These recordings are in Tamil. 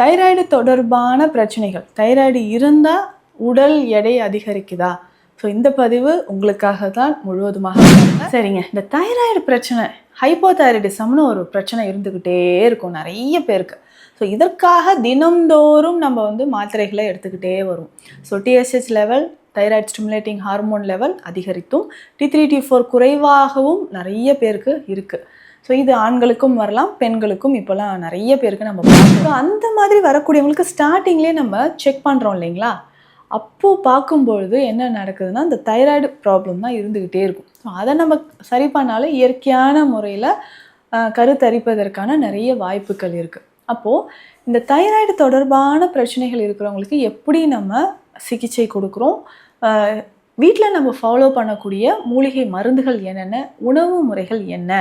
தைராய்டு தொடர்பான பிரச்சனைகள். தைராய்டு இருந்தால் உடல் எடை அதிகரிக்குதா? ஸோ இந்த பதிவு உங்களுக்காக தான் முழுவதுமாக சரிங்க. இந்த தைராய்டு பிரச்சனை ஹைப்போதைராய்டிசம்னு ஒரு பிரச்சனை இருந்துக்கிட்டே இருக்கும் நிறைய பேருக்கு. ஸோ இதற்காக தினம்தோறும் நம்ம வந்து மாத்திரைகளை எடுத்துக்கிட்டே வரும். So TSH level thyroid stimulating hormone level அதிகரித்தும் T three T four குறைவாகவும் நிறைய பேருக்கு இருக்குது ஸோ இது ஆண்களுக்கும் வரலாம் பெண்களுக்கும் இப்போலாம் நிறைய பேருக்கு நம்ம பார்க்குறோம். அந்த மாதிரி வரக்கூடியவங்களுக்கு ஸ்டார்டிங்லேயே நம்ம செக் பண்ணுறோம் இல்லைங்களா? அப்போது பார்க்கும்பொழுது என்ன நடக்குதுன்னா இந்த தைராய்டு ப்ராப்ளம் தான் இருந்துக்கிட்டே இருக்கும். ஸோ அதை நம்ம சரி பண்ணாலும் இயற்கையான முறையில் கருத்தரிப்பதற்கான நிறைய வாய்ப்புகள் இருக்குது அப்போது இந்த தைராய்டு தொடர்பான பிரச்சனைகள் இருக்கிறவங்களுக்கு எப்படி நம்ம சிகிச்சை கொடுக்குறோம்? வீட்டில் நம்ம ஃபாலோ பண்ணக்கூடிய மூலிகை மருந்துகள் என்னென்ன? உணவு முறைகள் என்ன?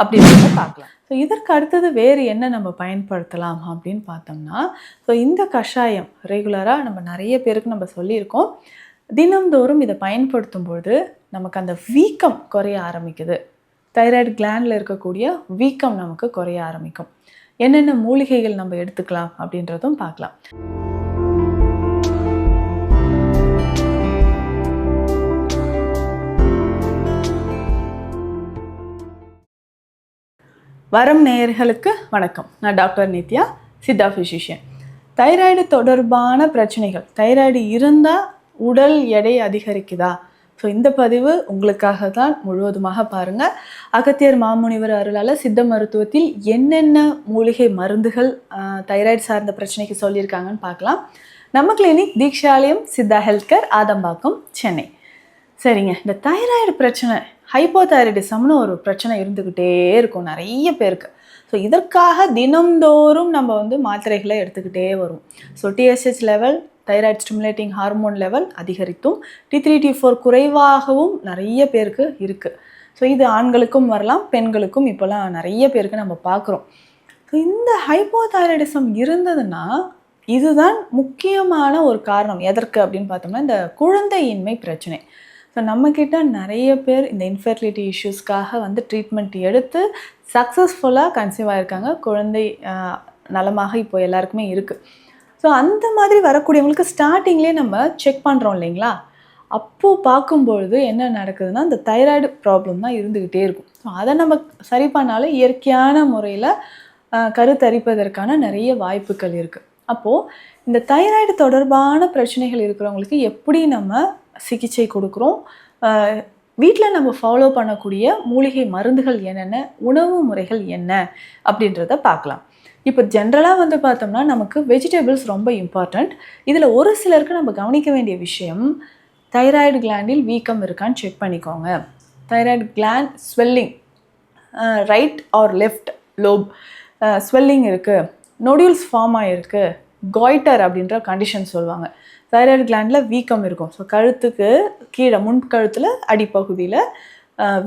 அப்படின்றத பார்க்கலாம். ஸோ இதற்கு அடுத்தது வேறு என்ன நம்ம பயன்படுத்தலாம் அப்படின்னு பார்த்தோம்னா ஸோ இந்த கஷாயம் ரெகுலராக நம்ம நிறைய பேருக்கு நம்ம சொல்லியிருக்கோம். தினம்தோறும் இதை பயன்படுத்தும் பொழுது நமக்கு அந்த வீக்கம் குறைய ஆரம்பிக்குது. தைராய்டு கிளாண்டில் இருக்கக்கூடிய வீக்கம் நமக்கு குறைய ஆரம்பிக்கும். என்னென்ன மூலிகைகள் நம்ம எடுத்துக்கலாம் அப்படின்றதும் பார்க்கலாம். வரம் நேயர்களுக்கு வணக்கம். நான் doctor Nithya Siddha physician thyroid தொடர்பான பிரச்சனைகள். தைராய்டு இருந்தால் உடல் எடை அதிகரிக்குதா? ஸோ இந்த பதிவு உங்களுக்காக தான் முழுவதுமாக பாருங்கள் அகத்தியர் மாமுனிவர் அருளால் சித்த மருத்துவத்தில் என்னென்ன மூலிகை மருந்துகள் தைராய்டு சார்ந்த பிரச்சனைக்கு சொல்லியிருக்காங்கன்னு பார்க்கலாம். நம்ம clinic Dheekshalayam Siddha health care Adambakkam Chennai. சரிங்க. இந்த தைராய்டு பிரச்சனை ஹைப்போதைரடிசம்னு ஒரு பிரச்சனை இருந்துக்கிட்டே இருக்கும் நிறைய பேருக்கு. ஸோ இதற்காக தினம்தோறும் நம்ம வந்து மாத்திரைகளை எடுத்துக்கிட்டே வரும். So TSH level thyroid stimulating hormone level அதிகரித்தும் T three T four குறைவாகவும் நிறைய பேருக்கு இருக்குது ஸோ இது ஆண்களுக்கும் வரலாம் பெண்களுக்கும் இப்போலாம் நிறைய பேருக்கு நம்ம பார்க்குறோம். ஸோ இந்த ஹைப்போதைராய்டிசம் இருந்ததுன்னா இதுதான் முக்கியமான ஒரு காரணம். எதற்கு அப்படின்னு பார்த்தோம்னா இந்த குழந்தையின்மை பிரச்சனை. ஸோ நம்மக்கிட்ட நிறைய பேர் இந்த இன்ஃபெர்டிலிட்டி இஷ்யூஸ்க்காக வந்து ட்ரீட்மெண்ட் எடுத்து சக்ஸஸ்ஃபுல்லாக கன்சீவ் ஆகிருக்காங்க குழந்தை நலமாக இப்போ எல்லாருக்குமே இருக்குது ஸோ அந்த மாதிரி வரக்கூடியவங்களுக்கு ஸ்டார்டிங்லேயே நம்ம செக் பண்ணுறோம் இல்லைங்களா? அப்போது பார்க்கும்பொழுது என்ன நடக்குதுன்னா இந்த தைராய்டு ப்ராப்ளம் தான் இருந்துக்கிட்டே இருக்கும். ஸோ அதை நம்ம சரி பண்ணாலும் இயற்கையான முறையில் கருத்தரிப்பதற்கான நிறைய வாய்ப்புகள் இருக்குது அப்போது இந்த தைராய்டு தொடர்பான பிரச்சனைகள் இருக்கிறவங்களுக்கு எப்படி நம்ம சிகிச்சை கொடுக்குறோம். வீட்டில் நம்ம ஃபாலோ பண்ணக்கூடிய மூலிகை மருந்துகள் என்னென்ன உணவு முறைகள் என்ன அப்படின்றத பார்க்கலாம். இப்போ ஜென்ரலாக வந்து பார்த்தோம்னா நமக்கு வெஜிடபிள்ஸ் ரொம்ப இம்பார்ட்டண்ட் இதில் ஒரு சிலருக்கு நம்ம கவனிக்க வேண்டிய விஷயம் தைராய்டு கிளாண்டில் வீக்கம் இருக்கான்னு செக் பண்ணிக்கோங்க. Thyroid gland swelling right or left lobe swelling இருக்குது நொடியூல்ஸ் ஃபார்ம் ஆகிருக்கு காய்டர் அப்படின்ற கண்டிஷன் சொல்லுவாங்க. தைராய்டு கிளாண்டில் வீக்கம் இருக்கும். ஸோ கழுத்துக்கு கீழே முன் கழுத்தில் அடிப்பகுதியில்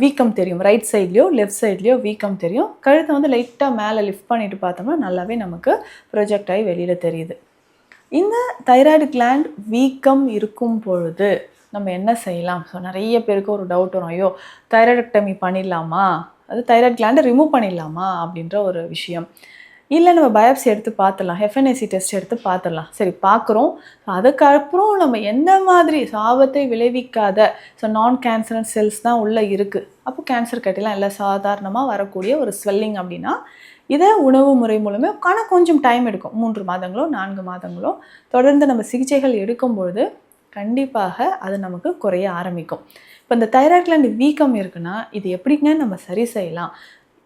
வீக்கம் தெரியும். ரைட் சைட்லேயோ லெஃப்ட் சைட்லேயோ வீக்கம் தெரியும். கழுத்தை வந்து லைட்டாக மேலே லிஃப்ட் பண்ணிட்டு பார்த்தோம்னா நல்லாவே நமக்கு ப்ரொஜெக்ட் ஆகி வெளியில் தெரியுது. இந்த தைராய்டு கிளாண்ட் வீக்கம் இருக்கும் பொழுது நம்ம என்ன செய்யலாம்? ஸோ நிறைய பேருக்கு ஒரு டவுட் வரும். ஐயோ தைராய்டக்டமி பண்ணிடலாமா? அது தைராய்டு கிளாண்டை ரிமூவ் பண்ணிடலாமா? அப்படின்ற ஒரு விஷயம். இல்லை நம்ம பயோப்சி எடுத்து பார்த்துடலாம். எஃப்என்ஏசி டெஸ்ட் எடுத்து பார்த்துடலாம். சரி பார்க்குறோம். அதுக்கப்புறம் நம்ம எந்த மாதிரி சாபத்தை விளைவிக்காத ஸோ நான் கேன்சர் செல்ஸ் தான் உள்ளே இருக்குது அப்போ கேன்சர் கட்டிலாம் இல்லை. சாதாரணமாக வரக்கூடிய ஒரு ஸ்வெல்லிங் அப்படின்னா இதை உணவு முறை மூலமே ஆனால் கொஞ்சம் டைம் எடுக்கும். மூன்று மாதங்களோ நான்கு மாதங்களோ. தொடர்ந்து நம்ம சிகிச்சைகள் எடுக்கும்பொழுது கண்டிப்பாக அது நமக்கு குறைய ஆரம்பிக்கும். இப்போ இந்த தைராய்ட் கிளாண்ட் வீக்கம் இருக்குன்னா இது எப்படிங்க நம்ம சரி செய்யலாம்?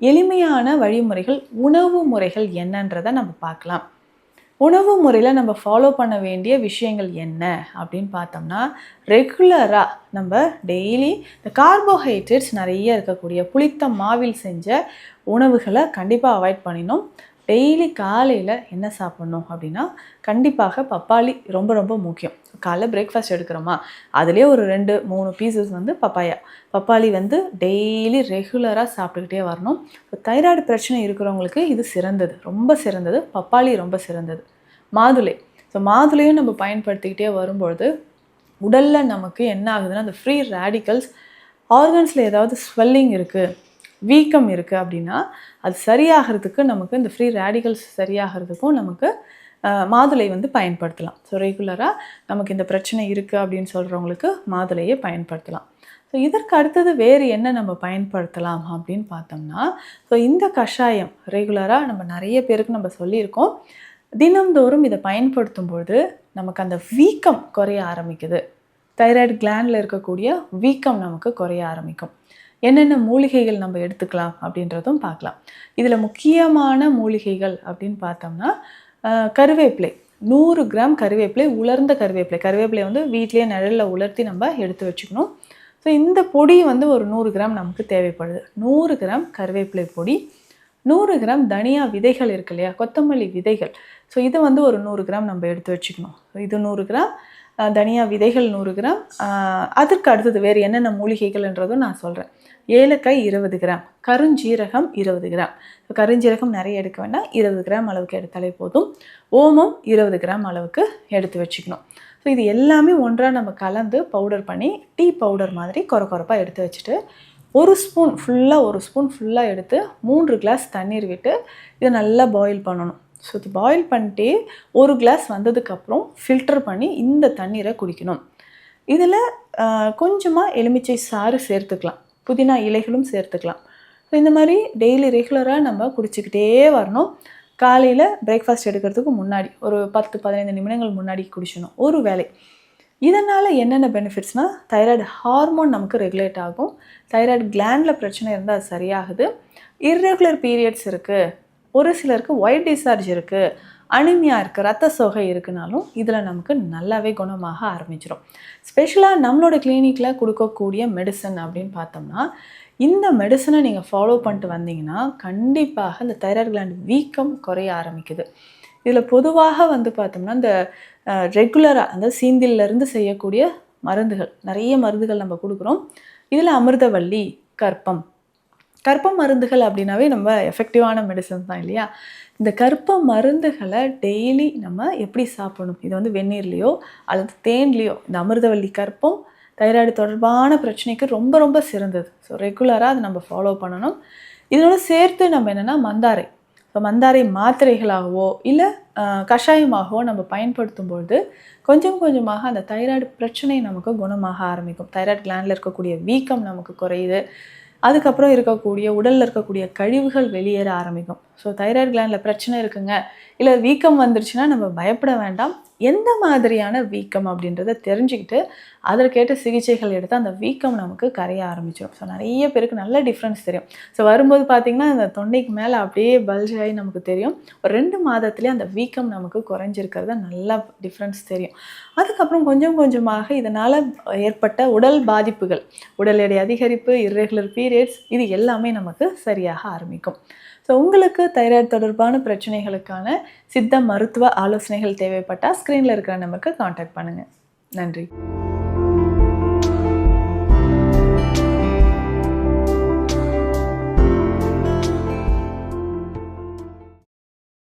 எளிமையான வழிமுறைகள் உணவு முறைகள் என்னன்றதை நம்ம பார்க்கலாம். உணவு முறையில் நம்ம ஃபாலோ பண்ண வேண்டிய விஷயங்கள் என்ன அப்படின்னு பார்த்தோம்னா ரெகுலராக நம்ம டெய்லி இந்த கார்போஹைட்ரேட்ஸ் நிறைய இருக்கக்கூடிய புளித்த மாவில் செஞ்ச உணவுகளை கண்டிப்பாக அவாய்ட் பண்ணிடணும். டெய்லி காலையில் என்ன சாப்பிட்ணும் அப்படின்னா கண்டிப்பாக பப்பாளி ரொம்ப ரொம்ப முக்கியம். காலைல பிரேக்ஃபாஸ்ட் எடுக்கிறோமா அதுலேயே ஒரு ரெண்டு மூணு பீசஸ் வந்து பப்பாயா. பப்பாளி வந்து டெய்லி ரெகுலராக சாப்பிட்டுக்கிட்டே வரணும். இப்போ தைராய்டு பிரச்சனை இருக்கிறவங்களுக்கு இது சிறந்தது ரொம்ப சிறந்தது. பப்பாளி ரொம்ப சிறந்தது. மாதுளை. ஸோ மாதுளையும் நம்ம பயன்படுத்திக்கிட்டே வரும்பொழுது உடலில் நமக்கு என்ன ஆகுதுன்னா அந்த ஃப்ரீ ரேடிக்கல்ஸ் ஆர்கன்ஸில் ஏதாவது ஸ்வெல்லிங் இருக்குது வீக்கம் இருக்குது அப்படின்னா அது சரியாகிறதுக்கு நமக்கு இந்த ஃப்ரீ ரேடிகல்ஸ் சரியாகிறதுக்கும் நமக்கு மாதுளை வந்து பயன்படுத்தலாம். ஸோ ரெகுலராக நமக்கு இந்த பிரச்சனை இருக்குது அப்படின்னு சொல்கிறவங்களுக்கு மாதுளையை பயன்படுத்தலாம். ஸோ இதற்கு அடுத்தது வேறு என்ன நம்ம பயன்படுத்தலாம் அப்படின்னு பார்த்தோம்னா ஸோ இந்த கஷாயம் ரெகுலராக நம்ம நிறைய பேருக்கு நம்ம சொல்லியிருக்கோம். தினம்தோறும் இதை பயன்படுத்தும் பொழுது நமக்கு அந்த வீக்கம் குறைய ஆரம்பிக்குது. தைராய்டு கிளாண்டில் இருக்கக்கூடிய வீக்கம் நமக்கு குறைய ஆரம்பிக்கும். என்னென்ன மூலிகைகள் நம்ம எடுத்துக்கலாம் அப்படின்றதும் பார்க்கலாம். இதில் முக்கியமான மூலிகைகள் அப்படின்னு பார்த்தோம்னா கருவேப்பிலை. நூறு கிராம் கருவேப்பிலை உலர்ந்த கருவேப்பிலை. கருவேப்பிலை வந்து வீட்டிலேயே நிழலில் உலர்த்தி நம்ம எடுத்து வச்சுக்கணும். ஸோ இந்த பொடி வந்து ஒரு நூறு கிராம் நமக்கு தேவைப்படுது. நூறு கிராம் கருவேப்பிலை பொடி. நூறு கிராம் தனியா விதைகள் இருக்கு இல்லையா? கொத்தமல்லி விதைகள். ஸோ இதை வந்து ஒரு நூறு கிராம் நம்ம எடுத்து வச்சுக்கணும். இது நூறு கிராம். தனியா விதைகள் நூறு கிராம். அதற்கு அடுத்தது வேறு என்னென்ன மூலிகைகள்ன்றதும் நான் சொல்கிறேன் ஏலக்காய் இருபது கிராம் கருஞ்சீரகம் இருபது கிராம். கருஞ்சீரகம் நிறைய எடுக்க வேண்டாம். இருபது கிராம் அளவுக்கு எடுத்தாலே போதும். ஓமம் இருபது கிராம் அளவுக்கு எடுத்து வச்சுக்கணும். ஸோ இது எல்லாமே ஒன்றாக நம்ம கலந்து பவுடர் பண்ணி டீ பவுடர் மாதிரி கொர கொரப்பாக எடுத்து வச்சுட்டு ஒரு ஸ்பூன் ஃபுல்லாக ஒரு ஸ்பூன் ஃபுல்லாக எடுத்து மூன்று கிளாஸ் தண்ணீர் விட்டு இதை நல்லா பாயில் பண்ணணும். ஸோ இது பாயில் பண்ணிட்டு ஒரு கிளாஸ் வந்ததுக்கப்புறம் ஃபில்டர் பண்ணி இந்த தண்ணீரை குடிக்கணும். இதில் கொஞ்சமாக எலுமிச்சை சாறு சேர்த்துக்கலாம். புதினா இலைகளும் சேர்த்துக்கலாம். ஸோ இந்த மாதிரி டெய்லி ரெகுலராக நம்ம குடிச்சிக்கிட்டே வரணும். காலையில் பிரேக்ஃபாஸ்ட் எடுக்கிறதுக்கு முன்னாடி ஒரு பத்து பதினைந்து நிமிடங்கள் முன்னாடி குடிச்சணும் ஒரு வேளை. இதனால் என்னென்ன பெனிஃபிட்ஸ்னால் தைராய்டு ஹார்மோன் நமக்கு ரெகுலேட் ஆகும். தைராய்டு கிளாண்டில் பிரச்சனை இருந்தால் அது சரியாகுது. இர்ரெகுலர் பீரியட்ஸ் இருக்குது ஒரு சிலருக்கு ஒயிட் டிஸ்சார்ஜ் இருக்குது அனிமியா இருக்குது ரத்த சோகை இருக்குனாலும் இதில் நமக்கு நல்லாவே குணமாக ஆரம்பிச்சிடும் ஸ்பெஷலாக நம்மளோட கிளினிக்கில் கொடுக்கக்கூடிய மெடிசன் அப்படின்னு பார்த்தோம்னா இந்த மெடிசனை நீங்கள் ஃபாலோ பண்ணிட்டு வந்தீங்கன்னா கண்டிப்பாக இந்த தைராய்டு கிளாண்ட் வீக்கம் குறைய ஆரம்பிக்குது. இதில் பொதுவாக வந்து பார்த்தோம்னா இந்த ரெகுலராக அந்த சீந்திலிருந்து செய்யக்கூடிய மருந்துகள் நிறைய மருந்துகள் நம்ம கொடுக்குறோம். இதில் அமிர்தவள்ளி கற்பம் கற்ப மருந்துகள் அப்படின்னாவே நம்ம எஃபெக்டிவான மெடிசன் தான் இல்லையா? இந்த கற்ப மருந்துகளை டெய்லி நம்ம எப்படி சாப்பிடணும்? இது வந்து வெந்நீர்லேயோ அல்லது தேன்லேயோ இந்த அமிர்தவல்லி கற்பம் தைராய்டு தொடர்பான பிரச்சனைக்கு ரொம்ப ரொம்ப சிறந்தது. ஸோ ரெகுலராக அதை நம்ம ஃபாலோ பண்ணணும். இதோட சேர்த்து நம்ம என்னென்னா மந்தாரை. ஸோ மந்தாரை மாத்திரைகளாகவோ இல்லை கஷாயமாகவோ நம்ம பயன்படுத்தும் பொழுது கொஞ்சம் கொஞ்சமாக அந்த தைராய்டு பிரச்சனை நமக்கு குணமாக ஆரம்பிக்கும். தைராய்டு கிளாண்டில் இருக்கக்கூடிய வீக்கம் நமக்கு குறையுது. அதுக்கப்புறம் இருக்கக்கூடிய உடலில் இருக்கக்கூடிய கழிவுகள் வெளியேற ஆரம்பிக்கும். ஸோ தைராய்டு கிளாண்டில் பிரச்சனை இருக்குங்க. இல்லை வீக்கம் வந்துருச்சுன்னா நம்ம பயப்பட வேண்டாம். எந்த மாதிரியான வீக்கம் அப்படின்றத தெரிஞ்சுக்கிட்டு அதற்கேற்ற சிகிச்சைகள் எடுத்து அந்த வீக்கம் நமக்கு கரைய ஆரம்பிச்சிடும் ஸோ நிறைய பேருக்கு நல்ல டிஃப்ரென்ஸ் தெரியும். ஸோ வரும்போது பார்த்திங்கன்னா அந்த தொண்டைக்கு மேலே அப்படியே பல்ஜ் ஆகி நமக்கு தெரியும். ஒரு ரெண்டு மாதத்துலேயே அந்த வீக்கம் நமக்கு குறைஞ்சிருக்கிறத நல்லா டிஃப்ரென்ஸ் தெரியும். அதுக்கப்புறம் கொஞ்சம் கொஞ்சமாக இதனால் ஏற்பட்ட உடல் பாதிப்புகள் உடல் எடை அதிகரிப்பு இர்ரெகுலர் பீரியட்ஸ் இது எல்லாமே நமக்கு சரியாக ஆரம்பிக்கும். ஸோ உங்களுக்கு தைராய்டு தொடர்பான பிரச்சனைகளுக்கான சித்த மருத்துவ ஆலோசனைகள் தேவைப்பட்டால் ஸ்க்ரீனில் இருக்கிற நமக்கு காண்டாக்ட் பண்ணுங்கள் நன்றி.